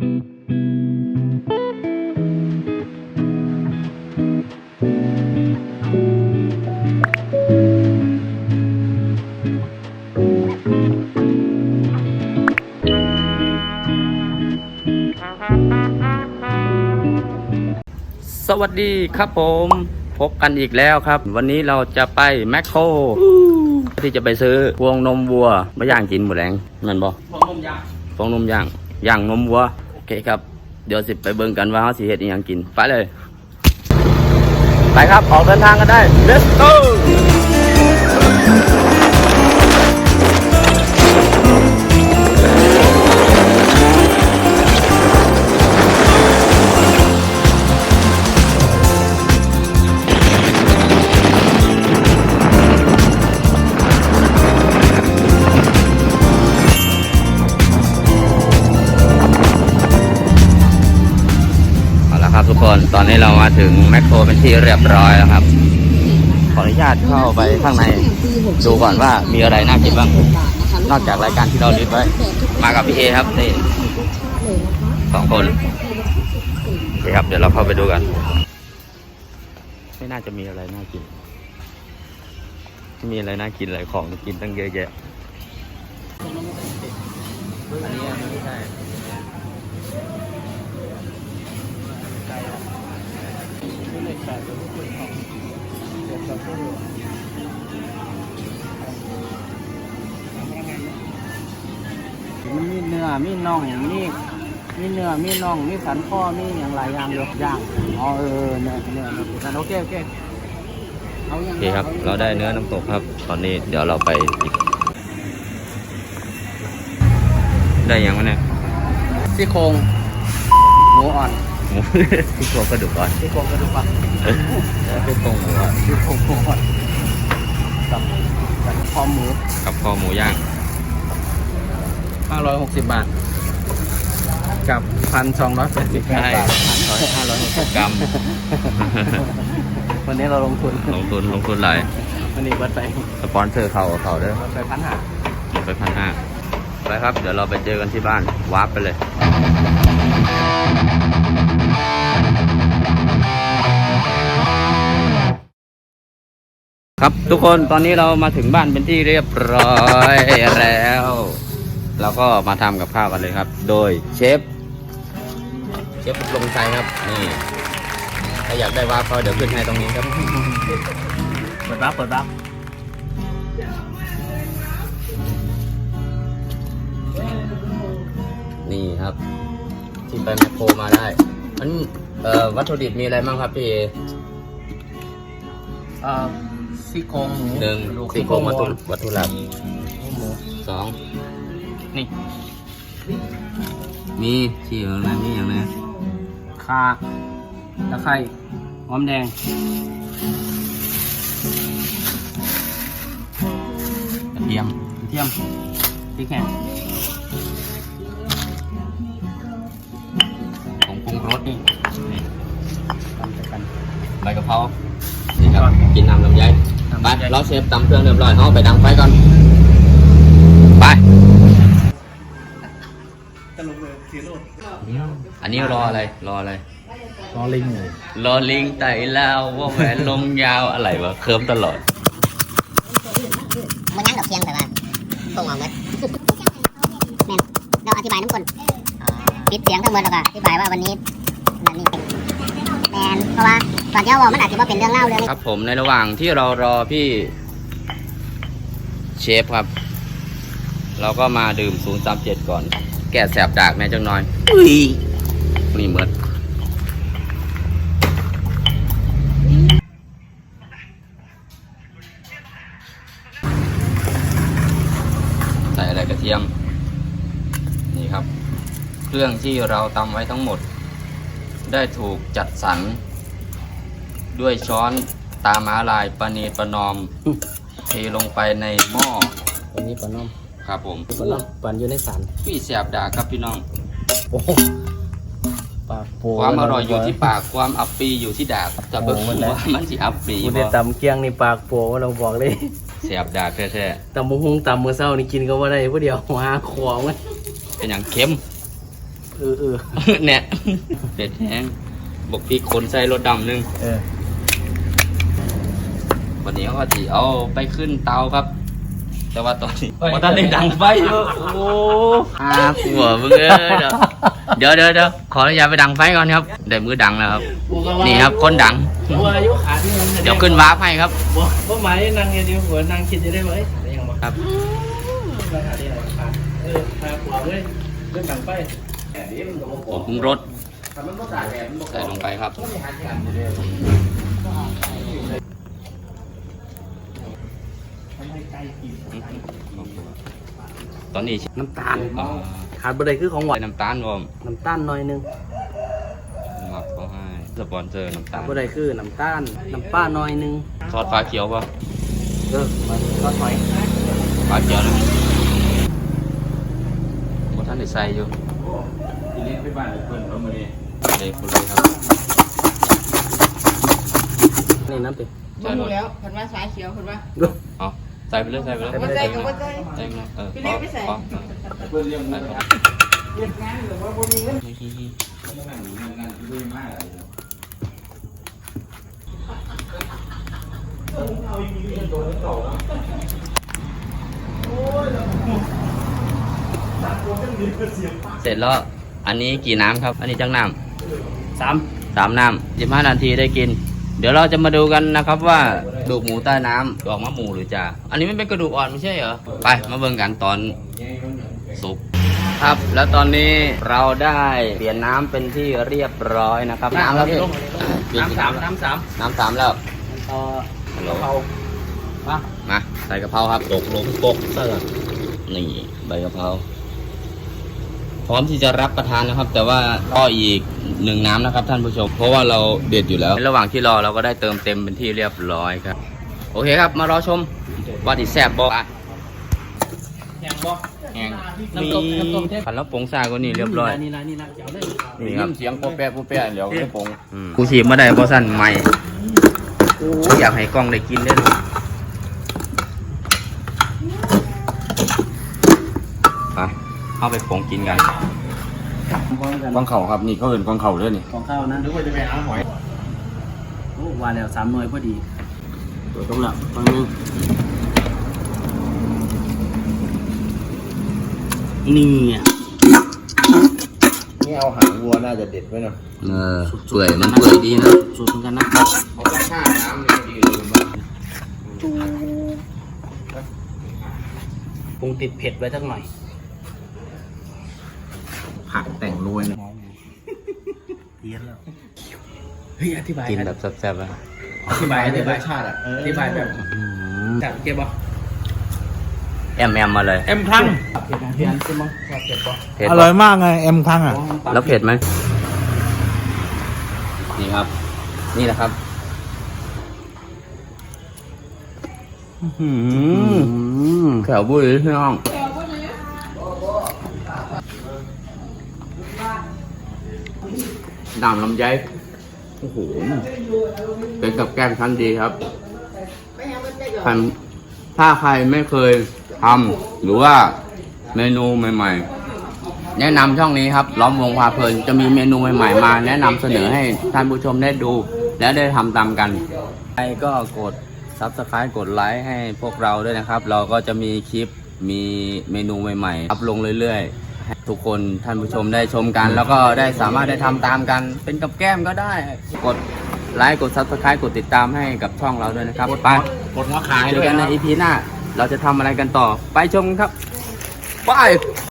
สวัสดีครับผมพบกันอีกแล้วครับ วันนี้เราจะไปแมคโครที่จะไปซื้อพวงนมวัวมาย่างกินหมดแรงแมันบอพวงนมย่างพวงนมย่างย่างนมวัวโอ เคครับ เดี๋ยวสิไปเบิ่งกันว่าเขาสิเห็ดอิหยังกิน ไปเลย ไปครับ ออกเดินทางกันได้ let's go ถึงแมคโครเป็นที่เรียบร้อยแล้วครับ ขออนุญาตเข้าไปข้างใน ดูก่อนว่ามีอะไรน่ากินบ้าง นอกจากรายการที่เราลิสต์ไว้ มากับพี่เอครับนี่สองคนโอเคครับ เดี๋ยวเราเข้าไปดูกัน ไม่น่าจะมีอะไรน่ากิน มีอะไรน่ากินอะไรของกินตั้งเยอะแยะ อันนี้อันนี้ไม่ใช่มันมีเนื้อ มีน่อง มีมีเนื้อ มีน่อง มีสันคอมีอย่างหลายอย่างอยู่ย่างอ๋อเออเนื้อเนื้อนั่โอเคโอเคโอเคครับ เราได้เนื้อน้ำตกครับ ตอนนี้เดี๋ยวเราไปอีก ได้ยังวะเนี่ยซี่โครงหมูอ่อน หมู ที่โครงกระดูกก่อนซี่โครงกระดูกอ่อนที่โครงหมูอะซี่โครงหมูอ่อนกับกับคอหมูกับคอหมูย่าง560 บาท กับพันสองร้อยแปดสิบใช่ บาทห้าร้อยหกสิบกรัมวันนี้เราลงทุนลงทุนลงทุนหลายวันนี้วัดไปสปอนเซอร์เขากับเขาเด้อวัดไปพันห้า หมดไปพันห้าไปครับ เดี๋ยวเราไปเจอกันที่บ้านวาร์ปไปเลย ครับทุกคนตอนนี้เรามาถึงบ้านเป็นที่เรียบร้อยแล้วเราก็มาทำกับข้าวกันเลยครับ โดยเชฟเชฟลงชัยครับนี่ถ้าอยากได้วาร์ปก็เดี๋ยวขึ้นให้ตรงนี้ครับเปิดรับเปิดรับนี่ครับ ที่ไปแมคโครมาได้อันเอ่อวัตถุดิบมีอะไรบ้างครับพี่เอเอ่อซี่โครงหมูหนึ่งกระดูกซี่โครงวัตถุหมูวัตถุหลักหมูสองนี่มีที่อะไรมีอย่างไรข่าตะไคร้หอมแดงกระเทียมกระเทียมพริกแห้ง รุงรสนี่ทำด้วยกันใบกะเพรานี่ครับครับกินน้ำลำไยน้ำไปลำไยเราเชฟตำเครื่องเรียบร้อยเอาไปดังไฟก่อน ไปอันนี้รออะไร รออะไร รอลิงเลยรอลิงไต่ลาวว่าแหวนลงยาวอะไรวะเคิร์มตลอดมันยังดอกเทียงแต่ว่าคงเอาเมดแม่นเราอธิบายน้ำคน ปิดเสียงทั้งหมดแล้วก็อธิบายว่าวันนี้นั่นนี่แมนเพราะว่าตอนที่เราบอกมันอาจจะว่าเป็นเรื่องเล่าเรื่องนี้ครับผมในระหว่างที่เรารอพี่เชฟครับ เราก็มาดื่ม 037 ก่อน แก้แสบจากแม่จังน้อยอุ้ยนี่เมิดใส่อะไรกระเทียมนี่ครับ เครื่องที่เราตำไว้ทั้งหมด ได้ถูกจัดสรรด้วยช้อนตาม้าลายประนีประนอมเทลงไปในหม้อวันนี้ปลาน้อมครับผมปลาน้อมปั่นอยู่ในสารพี่แสบดาครับพี่น้องโอ้โหปลาโปความอร่อยอยู่ที่ปากความอับปีอยู่ที่ดาบจะเบิกโอ้มันแหละว่ามันสิอับปีกูบ่ได้ตำเกียงนี่ปากโปว่าเราบอกเลยแสบดาแท้ตำมุงตำมือเศร้านี่กินก็ว่าได้ผู้เดียวหาของมันๆเป็นอย่างเค็ม เเออเออเนี่ยเผ็ดแห้งบกพริกคนใส่รถดำหนึงเออวันนี้ก็จีเอาไปขึ้นเตาครับ แต่ว่าตอนนี้ว่าตอนนี้ดังไฟอยู่โอ้อาหัวมึงเอ้ยเดี๋ยวเดี๋ยวเดี๋ยวขออนุญาตไปดังไฟก่อนครับได้มือดังแล้วครับนี่ครับคนดังหัวอายุขาที่มันเดี๋ยวขึ้นวาร์ปให้ครับหัวหัวหมายนั่งไงดีหัวนั่งคิดจะได้ไหมอะไรอย่างเงี้ยครับราคาที่อะไรขาเออพาหัวเลยเรื่องต่างไปแอบนี้มันก็ ผงปรุงรสทำมันก็สายแอบมันก็ใส่ลงไปครับไม่หันกันอยู่เลยทำให้ไก่กินตอนนี้น้ำตาลอ่าขาดบะไดคือของหวาใส่นน้ำตาลผมน้ำตาลหน่อยนึงหมักเขาให้สปอนเซอร์น้ำตาลบะไดคือน้ำตาลน้ำป้าหน่อยนึงซอสฟ้าเขียวป่ะเออมันก็ถอยฟ้าเขียวนะว่าท่านได้ใส่อยู่ ทีนี้ไปบ้านเพื่อนเขามาดิเลยคุณเลยครับนี่น้ำติใส่รู้รสแล้วเพิ่นว่าสายเขียวเพิ่นว่าเอาใส่ไปเลยใส่ไปเลยบ่ใจก็บ่ใจใส่ไปเลยเออพี่เล็กไม่ใส่พอพอเพื่อนเรียกใส่มันไปเรียกงานหรือว่าบ่มีเงินเลยเสร็จแล้ว อันนี้กี่น้ำครับ อันนี้จังน้สามำสามน้ำสิบห้านาทีได้กิน เดี๋ยวเราจะมาดูกันนะครับว่ากระดูกหมูใต้น้ำออกมาหมูหรือจ่าอันนี้ไม่เป็นกระดูกอ่อนไม่ใช่เหรอ ไปมาเบิ่งกันตอนสุกครับ แล้วตอนนี้เราได้เปลี่ยนน้ำเป็นที่เรียบร้อยนะครับน้ำแล้วพี่น้ำสามน้ำสามน้ำสามแล้วเอ่อฮัลโหลเขามามาใส่กะเพราครับตกลงกกเสิร์ฟนี่ใบกะเพราพ ร้อมที่จะรับประทานนะครับ แต่ว่าก็อีกหนึ่งน้ำนะครับ ท่านผู้ชม เพราะว่าเราเด็ดอยู่แล้วในระหว่างที่รอเราก็ได้เติมเต็มเป็นที่เรียบร้อยครับ โอเคครับ มารอชมว่าที่แซ่บบอกแหงบ่แห้งน้ำตกน้ำตกเทพขันแล้วปรุงซาก็นี่เรียบร้อยนี่นะนี่นะเจ๋วเลยนี่ครับเสียงโปะแปะโปะแปะเดี๋ยวไม่ปงกูฉีบมาได้เพราะสั้นใหม่กูอยากให้กล้องได้กินได้เลยไป เข้าไปปรุงกินกันกองเข่าครับนี่เขาเห็นกองเข่าเลยนี่ของข้าวนั้นหรือว่าจะไปหาหอยโอ้ว่าแล้วสามหน่วยพอดีตัวตรงหลังฟังนึงนี่อะนี่เอาหางวัวน่าจะเด็ดไว้หน่อยเออเปื่อยมันเปื่อยดีนะสูตรเหมือนกันนะเอาแค่ห้าน้ำนี่ดีเลยมั้งปรุงติดเผ็ดไว้สักหน่อย ผักแต่งรวยนะเยียนแล้วเฮ้ยอธิบายกินแบบแซ่บๆอะอธิบายอธิบายชาติอะอธิบายแบบแบบเก็บบ่แอมแอมมาเลยเอ็มครั้งเผ็ดนะเผ็ดใช่มั้งเผ็ดป่ะเผ็ดอปะร่อยมากไงเอ็มครั้งอะแล้วเผ็ดไหมนี่ครับ นี่แหละครับอื้อหือแขวบุ้ยพี่น้อง น้ำลำไยโอ้โหเป็นกับแก้มชั้นดีครับใครถ้าใครไม่เคยทำหรือว่าเมนูใหม่ ๆ แนะนำช่องนี้ครับ ล้อมวงพาเพลินจะมีเมนูใหม่ ๆ มา แนะนำเสนอให้ท่านผู้ชมได้ดู และได้ทำตามกันใครก็กด subscribe กดไลค์ให้พวกเราด้วยนะครับ เราก็จะมีคลิปมีเมนูใหม่ ๆ อัพลงเรื่อย ๆ ให้ทุกคนท่านผู้ชมได้ชมกัน แล้วก็ได้สามารถได้ทำตามกัน เป็นกับแก้มก็ได้ กดไลค์กด subscribe กดติดตามให้กับช่องเราด้วยนะครับไปกดหัวขายเจด้อวยกันใน นะ EP หน้า เราจะทำอะไรกันต่อไปชมครับไป